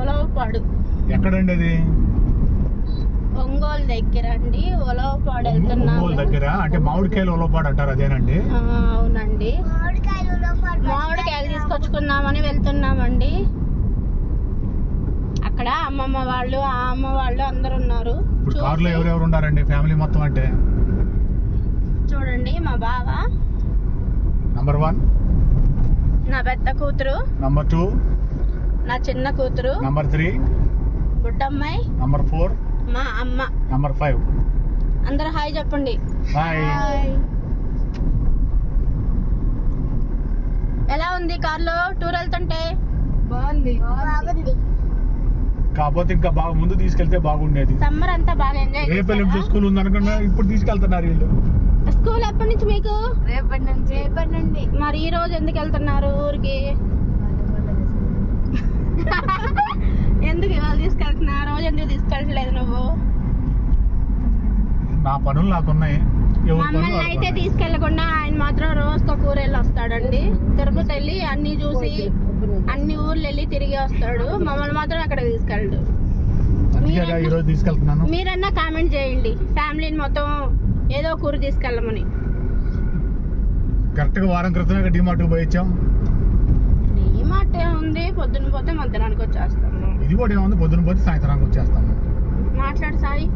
ఒలవపాడు ఎక్కడండి అది ఒంగోలు దగ్గర అండి ఒలవపాడు ఒంగోలు వెళ్తున్నాము. దగ్గర? అంటే మామిడికాయలు ఉలవపాడు అంటారు అదేనండి? అవునండి. మామిడికాయలు తీసుకొచ్చుకుందామని వెళ్తున్నామండి. అక్కడ అమ్మమ్మ వాళ్ళు ఆ అమ్మ వాళ్ళు అందరు ఉన్నారు. కారులో ఎవరెవరు ఉన్నారండి ఫ్యామిలీ మొత్తం అంటే? చూడండి మా బావ. నంబర్ వన్ నా పెద్ద కూతురు. నంబర్ టూ నా చిన్న కూతురు. నంబర్ త్రీ బుడ్డమ్మాయి. నంబర్ ఫోర్ మా అమ్మ. నంబర్ ఫైవ్ అందరు హాయ్ చెప్పండి. హాయ్ ఎలా ఉంది కార్లో? టూర్ వెళ్తుంటే? బాగుంది. కాకపోతే ఇంకా బాగా ముందు తీసుకెళ్తే బాగుండేది. సమ్మర్ అంతా బాగా ఎంజాయ్ రేపు ఎల్లుండి స్కూల్ ఉంది అనుకున్నా ఇప్పుడు తీసుకెళ్తున్నారు వీళ్ళు. స్కూల్ ఎప్పటి నుంచి మీకు? రేపటి నుంచి. రేపటి నుండి. మరి ఈ రోజు ఎందుకు వెళ్తున్నారు ఊరికి? ఎందుకు ఇవాళ తీసుకెళ్తున్నా? రోజు ఎందుకు తీసుకెళ్ళట్లేదు నువ్వు? నా పనులు నాకున్నాయి. మమ్మల్ని అయితే. తీసుకెళ్ళకుండా ఆయన మాత్రం రోజుకో కూర వెళ్ళి వస్తాడండి. తిరుపతి వెళ్ళి అన్ని చూసి అన్ని ఊర్లు వెళ్ళి తిరిగి వస్తాడు. మమ్మల్ని మాత్రం అక్కడ తీసుకెళ్ళడు. మీరన్నా కామెంట్ చేయండి. ఫ్యామిలీని మొత్తం ఏదో కూర తీసుకెళ్ళమని. కరెక్ట్గా వారం క్రితమే డిమార్ట్ పోయి ఉంది పొద్దున్న పోతే మధ్యాహ్నానికి వచ్చేస్తాము. ఇది కూడా ఏముంది? పొద్దున పోతే సాయంత్రానికి వచ్చేస్తాం మాట్లాడు సాయి.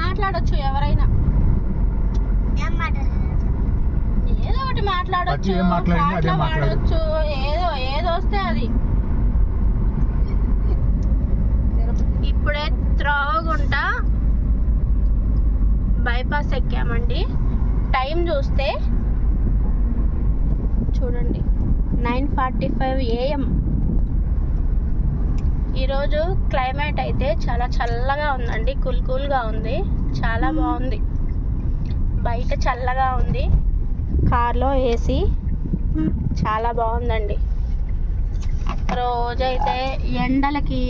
మాట్లాడొచ్చు ఎవరైనా. ఏదో ఒకటి మాట్లాడొచ్చు ఏం మాట్లాడినా అదే పాటలు మాట్లాడు. పాడొచ్చు ఏదో ఏదో వస్తే అది. ఇప్పుడే త్రోవగుంట బైపాస్ ఎక్కామండి. టైం చూస్తే చూడండి. Nine forty five AM. ఈరోజు క్లైమేట్ అయితే చాలా చల్లగా ఉందండి. కూల్ కూల్గా ఉంది. చాలా బాగుంది. బయట చల్లగా ఉంది. కార్లో ఏసీ. చాలా బాగుందండి. రోజైతే ఎండలకి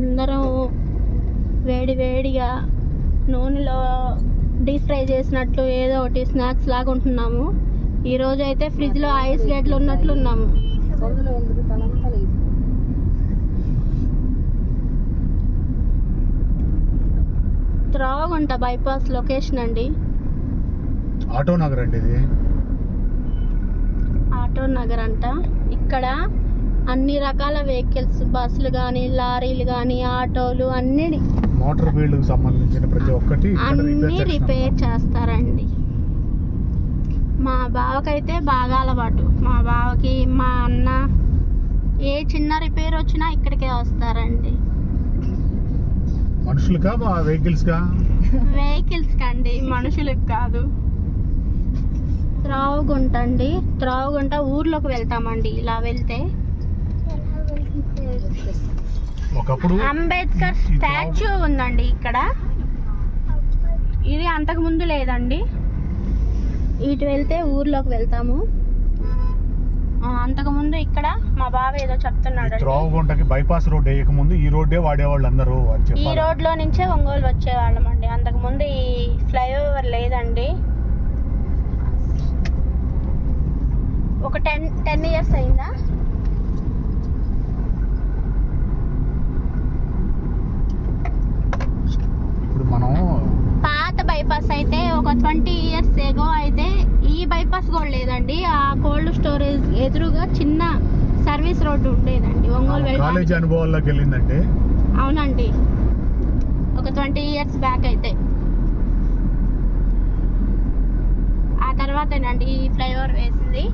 అందరం వేడి వేడిగా నూనెలో డీప్ ఫ్రై చేసినట్లు ఏదో ఒకటి స్నాక్స్ లాగా ఉంటున్నాము. ఈ రోజు అయితే ఫ్రిడ్జ్లో ఐస్ గేట్లు ఉన్నట్లు ఉన్నాము. త్రోవగుంట బైపాస్ లొకేషన్ అండి. ఆటో నగర్ అండి ఇది. ఆటో నగర్ అంట. ఇక్కడ అన్ని రకాల వెహికల్స్ బస్సులు కానీ లారీలు కానీ ఆటోలు అన్ని మోటార్ ఫీల్డ్కి సంబంధించిన ప్రతి ఒక్కటి అన్ని రిపేర్ చేస్తారండి. మా బావకైతే బాగా అలవాటు. మా బావకి మా అన్న ఏ చిన్న రిపేర్ వచ్చినా ఇక్కడికే వస్తారండి. మనుషులుగా వెహికల్స్గా వెహికల్స్ కండి మనుషులకు కాదు. త్రావుగుంట అండి. త్రావుగుంట ఊర్లోకి వెళ్తామండి. ఇలా వెళ్తే ఒకప్పుడు అంబేద్కర్ స్టాచ్యూ ఉందండి ఇక్కడ. ఇది అంతకు ముందు లేదండి. ఇటు వెళ్తే ఊర్లోకి వెళ్తాము. ఆ, అంతకు ముందు ఇక్కడ మా బావ ఏదో చెప్తున్నాడు త్రోవగుంటకి బైపాస్ రోడ్ వేయక ముందు ఈ రోడ్డే వాడేవాళ్ళు అందరూ ఈ రోడ్లో నుంచే ఒంగోలు వచ్చేవాళ్ళం అండి అంతకు ముందు ఈ ఫ్లైఓవర్ లేదండి ఒక టెన్ టెన్ ఇయర్స్ అయిందా ఇప్పుడు మనం పాత బైపాస్ అయితే ఒక ట్వంటీ ఇయర్స్ ఎగో అయితే ఈ బైపాస్ కూడా లేదండి ఆ కోల్డ్ స్టోరేజ్ ఎదురుగా చిన్న సర్వీస్ రోడ్డు ఉండేదండి. ఒంగోలు కాలేజీ అనుభవాల్లోకి వెళ్ళిందంటే? అవునండి. ఒక ట్వంటీ ఇయర్స్ బ్యాక్ అయితే. ఆ తర్వాతేనండి ఈ ఫ్లైఓవర్ వేసింది.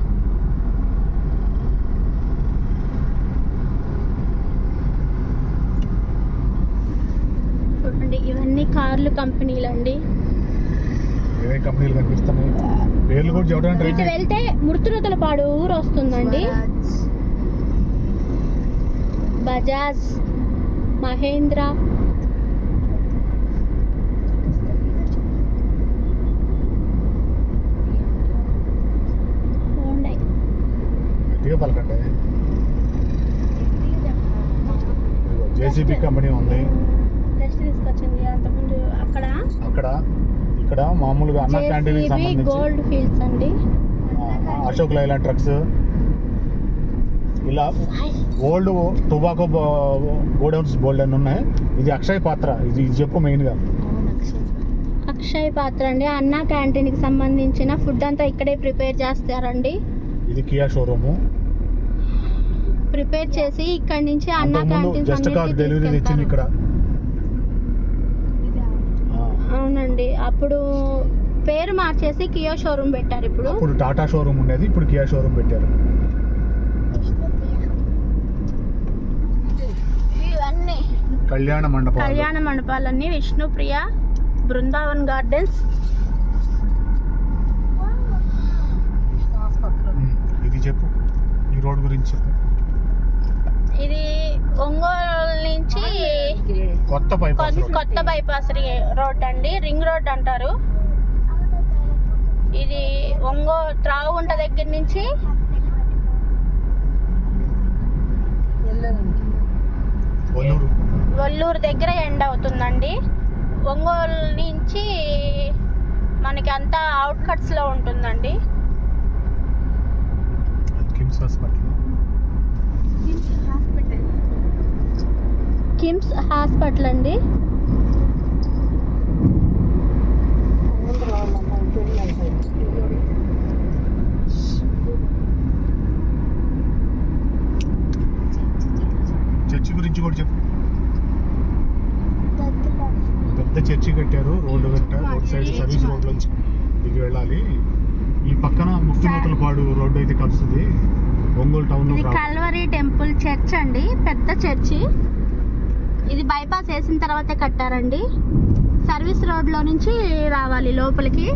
చూడండి ఇవన్నీ కార్లు కంపెనీలు అండి ఏమేం కంపెనీలు కనిపిస్తున్నాయి? పేర్లు కూడా చెప్పడానికి ట్రై ఇటు చేయి. వెళ్తే మృతులతలపాడు ఊరు వస్తుందండి. బజాజ్ మహేంద్ర. గట్టిగా పలకండి. జేసీబీ కంపెనీ ఉంది. టెస్ట్ తీసుకొచ్చింది అంతకుముందు అక్కడ? అక్కడ ఇక్కడ మామూలుగా అన్న క్యాంటీన్ సంబంధించి. గోల్డ్ ఫీల్డ్స్ అండి. అశోక్ లైలాండ్ ట్రక్స్. ఇలా ఓల్డ్ టొబాకో గోడౌన్స్ బోల్డ్ అని ఉన్నాయి. ఇది అక్షయ్ పాత్ర. ఇది చెప్పు మెయిన్గా. అక్షయ్ పాత్ర అండి. అన్న క్యాంటీన్కి సంబంధించిన ఫుడ్ అంతా ఇక్కడే ప్రిపేర్ చేస్తారండి. ఇది కియా షోరూము. ప్రిపేర్ చేసి ఇక్కడ నుంచి అన్న క్యాంటీన్ జస్ట్ డెలివరీ తెచ్చింది ఇక్కడ. అవునండి. అప్పుడు పేరు మార్చేసి కియో షోరూమ్ పెట్టారు ఇప్పుడు. ఇప్పుడు టాటా షోరూమ్ ఉండేది ఇప్పుడు కియా షోరూమ్ పెట్టారు. ఇవన్నీ. కళ్యాణ మండపం కళ్యాణ మండపాలన్నీ విష్ణుప్రియ బృందావన్ గార్డెన్స్. ఇది చెప్పు. ఈ రోడ్ గురించి చెప్పు ఇది ఒంగోలు నుంచి కొత్త బైపాస్ కొత్త బైపాస్ రోడ్ అండి రింగ్ రోడ్ అంటారు. ఇది ఒంగో త్రాగుంట దగ్గర నుంచి వల్లూరు. దగ్గర ఎండ్ అవుతుందండి. ఒంగోలు నుంచి మనకి అంతా అవుట్కట్స్లో ఉంటుందండి. KIMS hospital. కిమ్స్ హాస్పిటల్ అండి. చర్చి గురించి కూడా చెప్పు. పెద్ద చర్చి కట్టారు రోడ్డు వెంట రోడ్ సైడ్ సర్వీస్ రోడ్ నుంచి దిగి వెళ్ళాలి. ఈ పక్కన ముక్తిమూతలపాడు రోడ్డు అయితే కలుస్తుంది. Ongole town Calvary temple church అండి పెద్ద చర్చి. ఇది బైపాస్ వేసిన తర్వాతే కట్టారండి. సర్వీస్ రోడ్లో నుంచి రావాలి లోపలికి.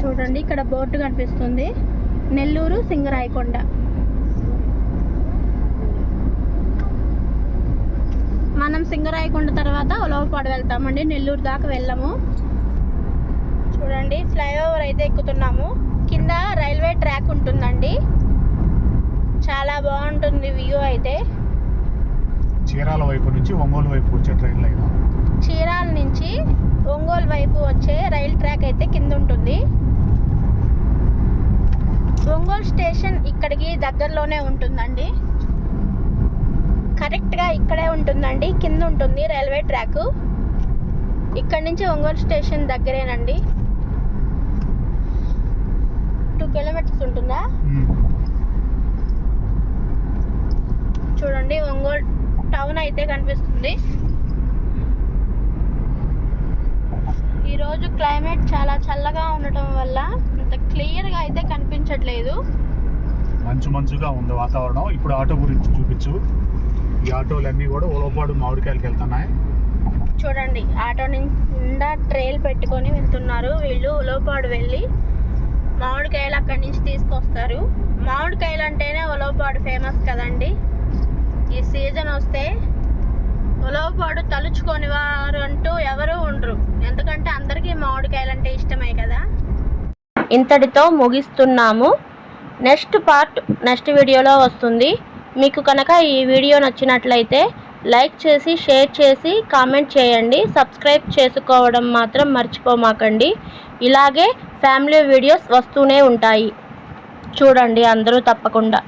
చూడండి ఇక్కడ బోర్డు కనిపిస్తుంది. నెల్లూరు సింగరాయకొండ. మనం సింగరాయకొండ తర్వాత ఉలవపాడు వెళ్తామండి. నెల్లూరు దాకా వెళ్ళము. చూడండి ఫ్లైఓవర్ అయితే ఎక్కుతున్నాము. కింద రైల్వే ట్రాక్ ఉంటుందండి. చాలా బాగుంటుంది వ్యూ అయితే. చీరాల వైపు నుంచి ఒంగోలు వైపు వచ్చే ట్రైన్ లైన్ చీరాల నుంచి ఒంగోలు వైపు వచ్చే రైల్ ట్రాక్ అయితే కింద ఉంటుంది. ఒంగోలు స్టేషన్ ఇక్కడికి దగ్గరలోనే ఉంటుందండి. కరెక్ట్గా ఇక్కడే ఉంటుందండి కింద ఉంటుంది రైల్వే ట్రాక్. ఇక్కడ నుంచి ఒంగోలు స్టేషన్ దగ్గరేనండి. టూ కిలోమీటర్స్ ఉంటుందా? చూడండి ఒంగోలు టౌన్ అయితే కనిపిస్తుంది. ఈరోజు క్లైమేట్ చాలా చల్లగా ఉండటం వల్ల అంత క్లియర్గా అయితే కనిపించట్లేదు. మంచు మంచుగా ఉంది వాతావరణం. ఇప్పుడు ఆటో గురించి చూపించు. ఈ ఆటోలన్నీ కూడా ఉలవపాడు మామిడికాయలకి వెళ్తున్నాయి. చూడండి ఆటో నిండా ట్రైల్ పెట్టుకొని వెళ్తున్నారు. వీళ్ళు ఉలవపాడు వెళ్ళి మామిడికాయలు అక్కడి నుంచి తీసుకొస్తారు. మామిడికాయలు అంటేనే ఉలవపాడు ఫేమస్ కదండి. ఈ సీజన్ వస్తే ఉలవపాడు తలుచుకొని వారు అంటూ ఎవరూ ఉండరు. ఎందుకంటే అందరికీ మామిడికాయలు అంటే ఇష్టమే కదా. ఇంతటితో ముగిస్తున్నాము. నెక్స్ట్ పార్ట్ నెక్స్ట్ వీడియోలో వస్తుంది. మీకు కనుక ఈ వీడియో నచ్చినట్లయితే లైక్ చేసి షేర్ చేసి కామెంట్ చేయండి. సబ్స్క్రైబ్ చేసుకోవడం మాత్రం మర్చిపోమాకండి. ఇలాగే ఫ్యామిలీ వీడియోస్ వస్తూనే ఉంటాయి. చూడండి అందరూ తప్పకుండా.